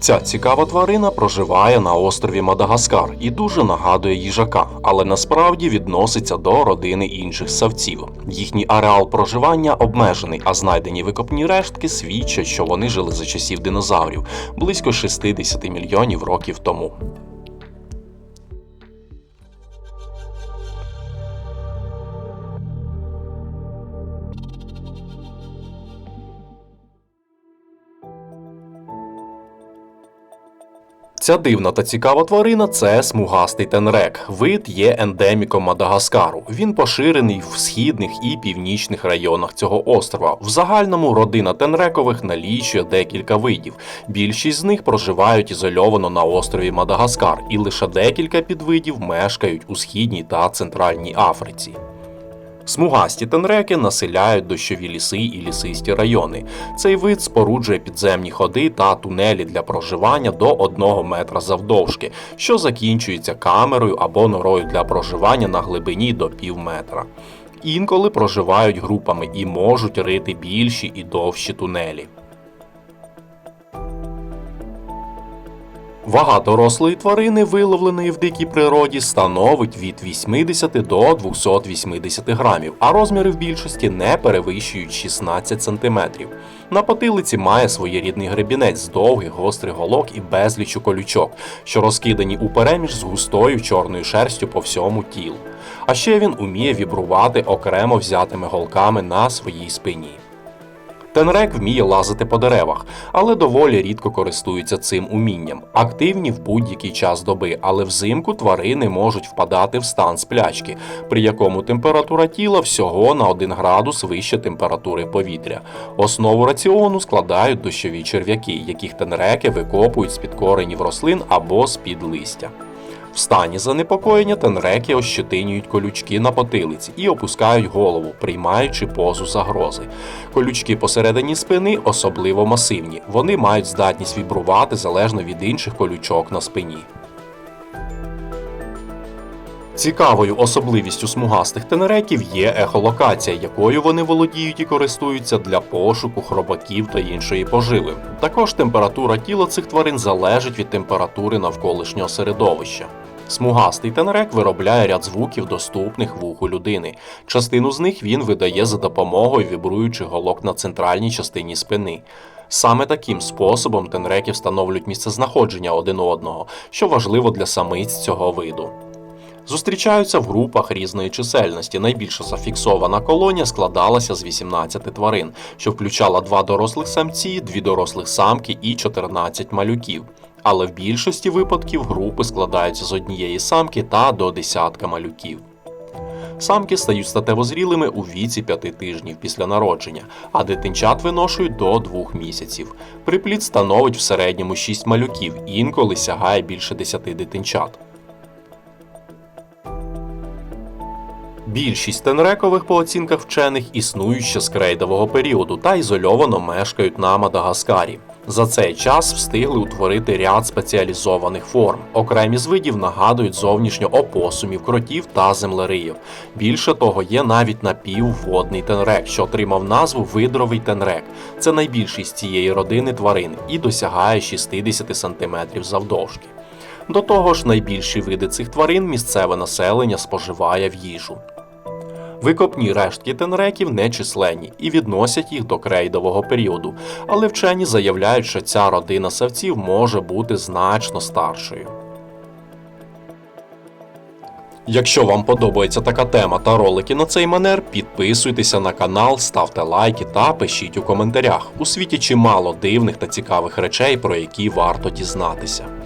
Ця цікава тварина проживає на острові Мадагаскар і дуже нагадує їжака, але насправді відноситься до родини інших савців. Їхній ареал проживання обмежений, а знайдені викопні рештки свідчать, що вони жили за часів динозаврів близько 60 мільйонів років тому. Ця дивна та цікава тварина це смугастий тенрек. Вид є ендеміком Мадагаскару. Він поширений в східних і північних районах цього острова. В загальному родина тенрекових налічує декілька видів. Більшість з них проживають ізольовано на острові Мадагаскар, і лише декілька підвидів мешкають у східній та центральній Африці. Смугасті тенреки населяють дощові ліси і лісисті райони. Цей вид споруджує підземні ходи та тунелі для проживання до 1 метра завдовжки, що закінчується камерою або норою для проживання на глибині до пів метра. Інколи проживають групами і можуть рити більші і довші тунелі. Вага дорослої тварини, виловленої в дикій природі, становить від 80 до 280 грамів, а розміри в більшості не перевищують 16 сантиметрів. На потилиці має своєрідний гребінець з довгих гострих голок і безлічу колючок, що розкидані упереміж з густою чорною шерстю по всьому тілу. А ще він уміє вібрувати окремо взятими голками на своїй спині. Тенрек вміє лазити по деревах, але доволі рідко користуються цим умінням. Активні в будь-який час доби, але взимку тварини можуть впадати в стан сплячки, при якому температура тіла всього на 1 градус вище температури повітря. Основу раціону складають дощові черв'яки, яких тенреки викопують з-під коренів рослин або з-під листя. В стані занепокоєння тенреки ощетинюють колючки на потилиці і опускають голову, приймаючи позу загрози. Колючки посередині спини особливо масивні. Вони мають здатність вібрувати залежно від інших колючок на спині. Цікавою особливістю смугастих тенереків є ехолокація, якою вони володіють і користуються для пошуку хробаків та іншої поживи. Також температура тіла цих тварин залежить від температури навколишнього середовища. Смугастий тенерек виробляє ряд звуків, доступних вуху людини. Частину з них він видає за допомогою вібруючих голок на центральній частині спини. Саме таким способом тенреки встановлюють місцезнаходження один одного, що важливо для самиць цього виду. Зустрічаються в групах різної чисельності. Найбільша зафіксована колонія складалася з 18 тварин, що включала два дорослих самці, дві дорослих самки і 14 малюків. Але в більшості випадків групи складаються з однієї самки та до десятка малюків. Самки стають статево зрілими у віці 5 тижнів після народження, а дитинчат виношують до 2 місяців. Приплід становить в середньому 6 малюків, інколи сягає більше 10 дитинчат. Більшість тенрекових по оцінках вчених існують ще з крейдового періоду та ізольовано мешкають на Мадагаскарі. За цей час встигли утворити ряд спеціалізованих форм. Окремі з видів нагадують зовнішньо опосумів, кротів та землериїв. Більше того, є навіть напівводний тенрек, що отримав назву видровий тенрек. Це найбільший з цієї родини тварин і досягає 60 см завдовжки. До того ж, найбільші види цих тварин місцеве населення споживає в їжу. Викопні рештки тенреків нечисленні і відносять їх до крейдового періоду, але вчені заявляють, що ця родина савців може бути значно старшою. Якщо вам подобається така тема та ролики на цей манер, підписуйтеся на канал, ставте лайки та пишіть у коментарях. У світі чимало дивних та цікавих речей, про які варто дізнатися.